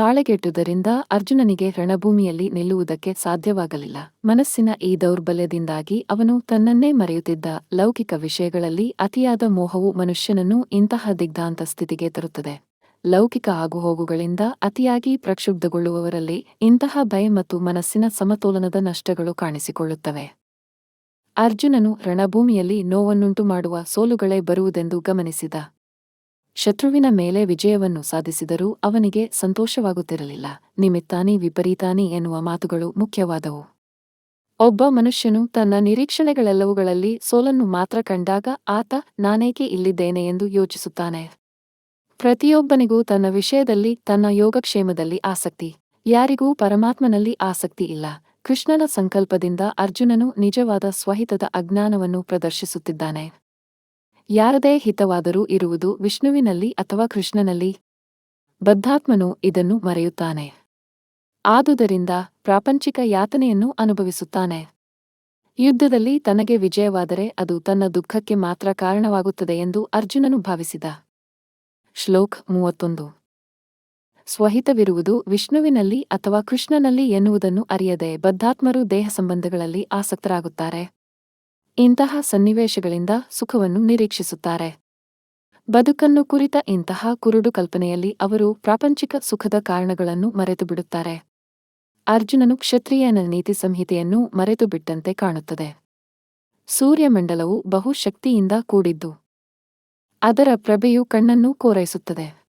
ತಾಳೆಗೆಟ್ಟುದರಿಂದ ಅರ್ಜುನನಿಗೆ ರಣಭೂಮಿಯಲ್ಲಿ ನಿಲ್ಲುವುದಕ್ಕೆ ಸಾಧ್ಯವಾಗಲಿಲ್ಲ. ಮನಸ್ಸಿನ ಈ ದೌರ್ಬಲ್ಯದಿಂದಾಗಿ ಅವನು ತನ್ನನ್ನೇ ಮರೆಯುತ್ತಿದ್ದ ಲೌಕಿಕ ವಿಷಯಗಳಲ್ಲಿ ಅತಿಯಾದ ಮೋಹವು ಮನುಷ್ಯನನ್ನು ಇಂತಹ ದಿಗ್ಧಾಂತ ಸ್ಥಿತಿಗೆ ತರುತ್ತದೆ. ಲೌಕಿಕ ಆಗುಹೋಗುಗಳಿಂದ ಅತಿಯಾಗಿ ಪ್ರಕ್ಷುಬ್ಧಗೊಳ್ಳುವವರಲ್ಲಿ ಇಂತಹ ಭಯ ಮತ್ತು ಮನಸ್ಸಿನ ಸಮತೋಲನದ ನಷ್ಟಗಳು ಕಾಣಿಸಿಕೊಳ್ಳುತ್ತವೆ. ಅರ್ಜುನನು ರಣಭೂಮಿಯಲ್ಲಿ ನೋವನ್ನುಂಟು ಮಾಡುವ ಸೋಲುಗಳೇ ಬರುವುದೆಂದು ಗಮನಿಸಿದ. ಶತ್ರುವಿನ ಮೇಲೆ ವಿಜಯವನ್ನು ಸಾಧಿಸಿದರೂ ಅವನಿಗೆ ಸಂತೋಷವಾಗುತ್ತಿರಲಿಲ್ಲ. ನಿಮಿತ್ತಾನಿ ವಿಪರೀತಾನಿ ಎನ್ನುವ ಮಾತುಗಳು ಮುಖ್ಯವಾದವು. ಒಬ್ಬ ಮನುಷ್ಯನು ತನ್ನ ನಿರೀಕ್ಷಣೆಗಳೆಲ್ಲವುಗಳಲ್ಲಿ ಸೋಲನ್ನು ಮಾತ್ರ ಕಂಡಾಗ ಆತ, ನಾನೇಕೆ ಇಲ್ಲಿದ್ದೇನೆ ಎಂದು ಯೋಚಿಸುತ್ತಾನೆ. ಪ್ರತಿಯೊಬ್ಬನಿಗೂ ತನ್ನ ವಿಷಯದಲ್ಲಿ, ತನ್ನ ಯೋಗಕ್ಷೇಮದಲ್ಲಿ ಆಸಕ್ತಿ. ಯಾರಿಗೂ ಪರಮಾತ್ಮನಲ್ಲಿ ಆಸಕ್ತಿ ಇಲ್ಲ. ಕೃಷ್ಣನ ಸಂಕಲ್ಪದಿಂದ ಅರ್ಜುನನು ನಿಜವಾದ ಸ್ವಹಿತದ ಅಜ್ಞಾನವನ್ನು ಪ್ರದರ್ಶಿಸುತ್ತಿದ್ದಾನೆ. ಯಾರದೇ ಹಿತವಾದರೂ ಇರುವುದು ವಿಷ್ಣುವಿನಲ್ಲಿ ಅಥವಾ ಕೃಷ್ಣನಲ್ಲಿ. ಬದ್ಧಾತ್ಮನು ಇದನ್ನು ಮರೆಯುತ್ತಾನೆ. ಆದುದರಿಂದ ಪ್ರಾಪಂಚಿಕ ಯಾತನೆಯನ್ನು ಅನುಭವಿಸುತ್ತಾನೆ. ಯುದ್ಧದಲ್ಲಿ ತನಗೆ ವಿಜಯವಾದರೆ ಅದು ತನ್ನ ದುಃಖಕ್ಕೆ ಮಾತ್ರ ಕಾರಣವಾಗುತ್ತದೆ ಎಂದು ಅರ್ಜುನನು ಭಾವಿಸಿದ. ಶ್ಲೋಕ್ ಮೂವತ್ತೊಂದು. ಸ್ವಹಿತವಿರುವುದು ವಿಷ್ಣುವಿನಲ್ಲಿ ಅಥವಾ ಕೃಷ್ಣನಲ್ಲಿ ಎನ್ನುವುದನ್ನು ಅರಿಯದೆ ಬದ್ಧಾತ್ಮರು ದೇಹ ಸಂಬಂಧಗಳಲ್ಲಿ ಆಸಕ್ತರಾಗುತ್ತಾರೆ. ಇಂತಹ ಸನ್ನಿವೇಶಗಳಿಂದ ಸುಖವನ್ನು ನಿರೀಕ್ಷಿಸುತ್ತಾರೆ. ಬದುಕನ್ನು ಕುರಿತ ಇಂತಹ ಕುರುಡು ಕಲ್ಪನೆಯಲ್ಲಿ ಅವರು ಪ್ರಾಪಂಚಿಕ ಸುಖದ ಕಾರಣಗಳನ್ನು ಮರೆತು ಬಿಡುತ್ತಾರೆ ಅರ್ಜುನನು ಕ್ಷತ್ರಿಯನ ನೀತಿ ಸಂಹಿತೆಯನ್ನು ಮರೆತು ಬಿಟ್ಟಂತೆ ಕಾಣುತ್ತದೆ. ಸೂರ್ಯಮಂಡಲವು ಬಹುಶಕ್ತಿಯಿಂದ ಕೂಡಿದ್ದು. ಅದರ ಪ್ರಭೆಯು ಕಣ್ಣನ್ನು ಕೋರೈಸುತ್ತದೆ.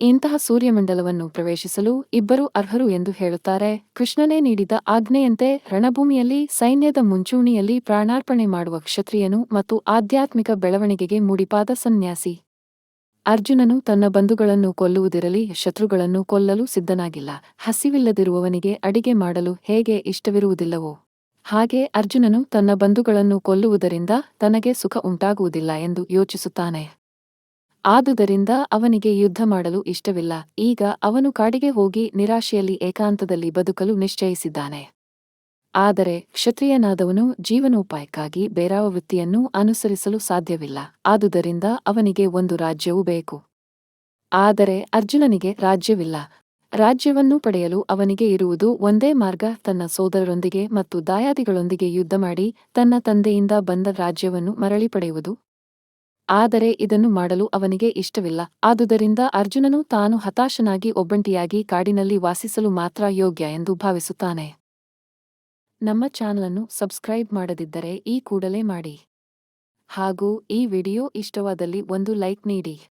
ಇಂತಹ ಸೂರ್ಯಮಂಡಲವನ್ನು ಪ್ರವೇಶಿಸಲು ಇಬ್ಬರು ಅರ್ಹರು ಎಂದು ಹೇಳುತ್ತಾರೆ. ಕೃಷ್ಣನೇ ನೀಡಿದ ಆಜ್ಞೆಯಂತೆ ರಣಭೂಮಿಯಲ್ಲಿ ಸೈನ್ಯದ ಮುಂಚೂಣಿಯಲ್ಲಿ ಪ್ರಾಣಾರ್ಪಣೆ ಮಾಡುವ ಕ್ಷತ್ರಿಯನು ಮತ್ತು ಆಧ್ಯಾತ್ಮಿಕ ಬೆಳವಣಿಗೆಗೆ ಮುಡಿಪಾದ ಸನ್ಯಾಸಿ. ಅರ್ಜುನನು ತನ್ನ ಬಂಧುಗಳನ್ನು ಕೊಲ್ಲುವುದಿರಲಿ, ಶತ್ರುಗಳನ್ನು ಕೊಲ್ಲಲು ಸಿದ್ಧನಾಗಿಲ್ಲ. ಹಸಿವಿಲ್ಲದಿರುವವನಿಗೆ ಅಡಿಗೆ ಮಾಡಲು ಹೇಗೆ ಇಷ್ಟವಿರುವುದಿಲ್ಲವೋ? ಹಾಗೆ ಅರ್ಜುನನು ತನ್ನ ಬಂಧುಗಳನ್ನು ಕೊಲ್ಲುವುದರಿಂದ ತನಗೆ ಸುಖ ಉಂಟಾಗುವುದಿಲ್ಲ ಎಂದು ಯೋಚಿಸುತ್ತಾನೆ. ಆದುದರಿಂದ ಅವನಿಗೆ ಯುದ್ಧ ಮಾಡಲು ಇಷ್ಟವಿಲ್ಲ. ಈಗ ಅವನು ಕಾಡಿಗೆ ಹೋಗಿ ನಿರಾಶೆಯಲ್ಲಿ ಏಕಾಂತದಲ್ಲಿ ಬದುಕಲು ನಿಶ್ಚಯಿಸಿದ್ದಾನೆ. ಆದರೆ ಕ್ಷತ್ರಿಯನಾದವನು ಜೀವನೋಪಾಯಕ್ಕಾಗಿ ಬೇರಾವ ವೃತ್ತಿಯನ್ನು ಅನುಸರಿಸಲು ಸಾಧ್ಯವಿಲ್ಲ. ಆದುದರಿಂದ ಅವನಿಗೆ ಒಂದು ರಾಜ್ಯವೂ ಬೇಕು. ಆದರೆ ಅರ್ಜುನನಿಗೆ ರಾಜ್ಯವಿಲ್ಲ. ರಾಜ್ಯವನ್ನು ಪಡೆಯಲು ಅವನಿಗೆ ಇರುವುದು ಒಂದೇ ಮಾರ್ಗ. ತನ್ನ ಸೋದರರೊಂದಿಗೆ ಮತ್ತು ದಾಯಾದಿಗಳೊಂದಿಗೆ ಯುದ್ಧ ಮಾಡಿ ತನ್ನ ತಂದೆಯಿಂದ ಬಂದ ರಾಜ್ಯವನ್ನು ಮರಳಿ ಪಡೆಯುವುದು ಆದರೆ ಇದನ್ನು ಮಾಡಲು ಅವನಿಗೆ ಇಷ್ಟವಿಲ್ಲ. ಆದುದರಿಂದ ಅರ್ಜುನನು ತಾನು ಹತಾಶನಾಗಿ ಒಬ್ಬಂಟಿಯಾಗಿ ಕಾಡಿನಲ್ಲಿ ವಾಸಿಸಲು ಮಾತ್ರ ಯೋಗ್ಯ ಎಂದು ಭಾವಿಸುತ್ತಾನೆ. ನಮ್ಮ ಚಾನಲನ್ನು ಸಬ್ಸ್ಕ್ರೈಬ್ ಮಾಡದಿದ್ದರೆ ಈ ಕೂಡಲೇ ಮಾಡಿ. ಹಾಗೂ ಈ ವಿಡಿಯೋ ಇಷ್ಟವಾದಲ್ಲಿ ಒಂದು ಲೈಕ್ ನೀಡಿ.